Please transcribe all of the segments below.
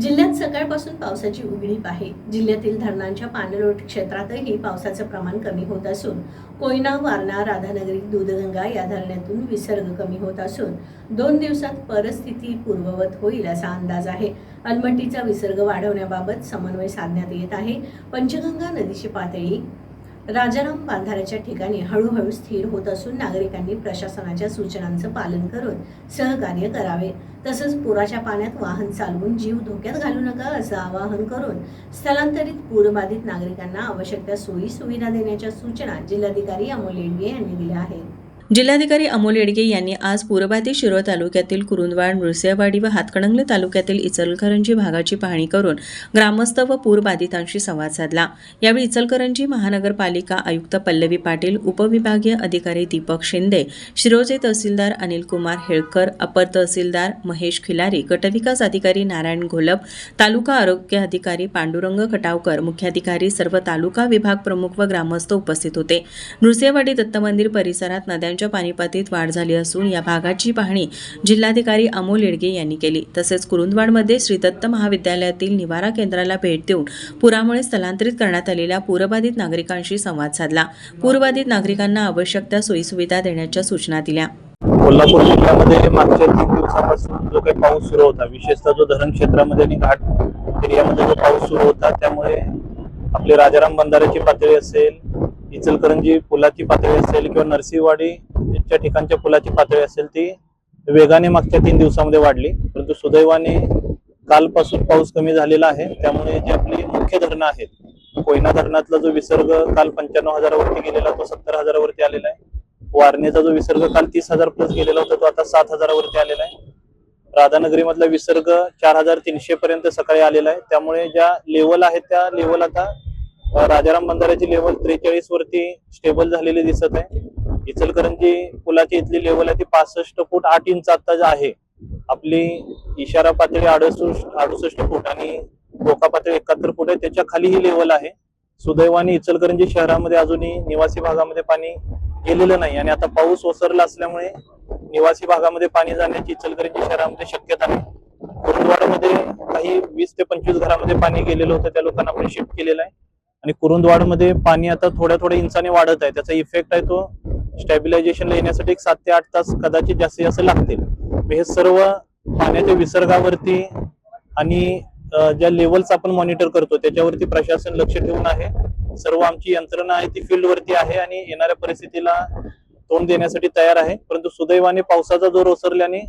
जिल्ह्यात सकाळपासून पावसाची उघडीप आहे. जिल्ह्यातील धरणांच्या पाणलोट क्षेत्रातही पावसाचं प्रमाण कमी होत असून कोयना वारणा राधानगरी दूधगंगा या धरणातून विसर्ग कमी होत असून दोन दिवसात परिस्थिती पूर्ववत होईल असा अंदाज आहे. अलमट्टीचा विसर्ग वाढवण्याबाबत समन्वय साधण्यात येत आहे. पंचगंगा नदीची पातळी राजाराम बांधाऱ्याच्या ठिकाणी हळूहळू स्थिर होत असून नागरिकांनी प्रशासनाच्या सूचनांचं पालन करून सहकार्य करावे. तसंच पुराच्या पाण्यात वाहन चालवून जीव धोक्यात घालू नका असं आवाहन करून स्थलांतरित पूरबाधित नागरिकांना आवश्यक त्या सोयी सुविधा देण्याच्या सूचना जिल्हाधिकारी अमोल येडगे यांनी दिल्या आहेत. जिल्हाधिकारी अमोल येडगे यांनी आज पूर्वबाधित शिरोळ तालुक्यातील कुरुंदवाड नृसिंहवाडी व हातकणंगले तालुक्यातील इचलकरंजी भागाची पाहणी करून ग्रामस्थ व पूरबाधितांशी संवाद साधला. यावेळी इचलकरंजी महानगरपालिका आयुक्त पल्लवी पाटील उपविभागीय अधिकारी दीपक शिंदे शिरोचे तहसीलदार अनिल कुमार हेळकर अपर तहसीलदार महेश खिलारी गटविकास अधिकारी नारायण घोलप तालुका आरोग्य अधिकारी पांडुरंग खटावकर मुख्याधिकारी सर्व तालुका विभाग प्रमुख व ग्रामस्थ उपस्थित होते. नृसिंहवाडी दत्त मंदिर परिसरात नद्यांच्या पाणीपातीत वाढ झाली असून या भागाची पाहणी जिल्हाधिकारी अमोल येडगे यांनी केली. तसेच कुरुंदवाडमध्ये श्री दत्त महाविद्यालयातील निवारा केंद्राला भेट देऊन पुरामुळे स्थलांतरित करण्यात आलेल्या पूरबाधित नागरिकांशी संवाद साधला. पूरबाधित नागरिकांना आवश्यक त्या सोयीसुविधा देण्याच्या सूचना दिल्या. कोल्हापूर जिल्ह्यामध्ये मागच्या तीन दिवसापासून जो काही पाऊस सुरू होता विशेषतः जो धरण क्षेत्रामध्ये आणि घाट एरियामध्ये जो पाऊस सुरू होता त्यामुळे आपली राजाराम बंधाऱ्याची पातळी असेल इचलकरंजी पुलाची पातळी असेल किंवा नरसिंहवाडीच्या ठिकाणच्या पुलाची पातळी असेल ती वेगाने मागच्या तीन दिवसामध्ये वाढली. परंतु सुदैवाने कालपासून पाऊस कमी झालेला आहे. त्यामुळे जी आपली मुख्य धरणं आहेत कोयना धरणातला जो विसर्ग काल पंच्याण्णव हजारावरती गेलेला तो सत्तर हजारावरती आलेला आहे. वारणेचा जो विसर्ग काल तीस हजार प्लस गेलेला होता तो आता सात हजारावरती आलेला आहे. राधानगरीमधला विसर्ग चार हजार तीनशे पर्यंत सकाळी आलेला आहे. त्यामुळे ज्या लेवल आहेत त्या लेवल आता राजाराम बंधाऱ्याची लेवल त्रेचाळीस वरती स्टेबल झालेली दिसत आहे. इचलकरंजी पुलाची इथली लेवल आहे ती पासष्ट फूट आठ इंच आता आहे. आपली इशारा पातळी अडुसष्ट अडुसष्ट फूट आणि धोका पातळी एकाहत्तर फूट आहे. त्याच्याखाली ही लेवल आहे. सुदैवाने इचलकरंजी शहरामध्ये अजूनही निवासी भागामध्ये पाणी गेलेलं नाही आणि आता पाऊस ओसरला असल्यामुळे निवासी भागामध्ये पाणी जाण्याची इचलकरंजी शहरामध्ये शक्यता नाही कुरुंदवाडमध्ये काही वीस ते पंचवीस घरामध्ये पाणी गेलेलं होतं. त्या लोकांना आपण शिफ्ट केलेलं आहे. आणि कुरुंदवाडमध्ये पाणी आता थोड्या थोड्या इंचाने वाढत आहे. त्याचा इफेक्ट आहे तो स्टॅबिलायझेशनला येण्यासाठी एक सात ते आठ तास कदाचित जास्तीत जास्त लागतील. हे सर्व पाण्याच्या विसर्गावरती आणि ज्या लेवल्स आपण मॉनिटर करतो त्याच्यावरती प्रशासन लक्ष ठेवून आहे. सर्व आमची यंत्रणा आहे ती फील्डवरती आहे आणि येणाऱ्या परिस्थितीला तोंड देण्यासाठी तयार आहे. परंतु सुदैवाने पावसाचा जोर ओसरल्याने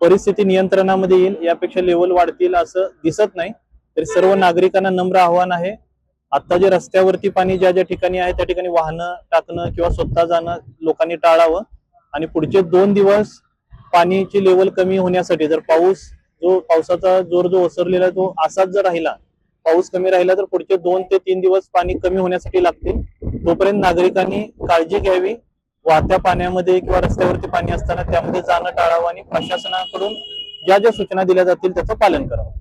परिस्थिती नियंत्रणामध्ये येईल यापेक्षा लेवल वाढतील असं दिसत नाही. तरी सर्व नागरिकांना नम्र आव्हान आहे. आता जे रस्त्यावरती पाणी ज्या ज्या ठिकाणी आहे त्या ठिकाणी वाहनं टाकणं किंवा स्वतः जाणं लोकांनी टाळावं. आणि पुढचे दोन दिवस पाणीची लेवल कमी होण्यासाठी जर पाऊस जो पावसाचा जोर जो ओसरलेला आहे तो असाच जर राहिला पाऊस कमी राहिला तर पुढचे दोन ते तीन दिवस पाणी कमी होण्यासाठी लागतील. तोपर्यंत नागरिकांनी काळजी घ्यावी. वाहत्या पाण्यामध्ये किंवा रस्त्यावरती पाणी असताना त्यामध्ये जाणं टाळावं आणि प्रशासनाकडून ज्या ज्या सूचना दिल्या जातील त्याचं पालन करावं.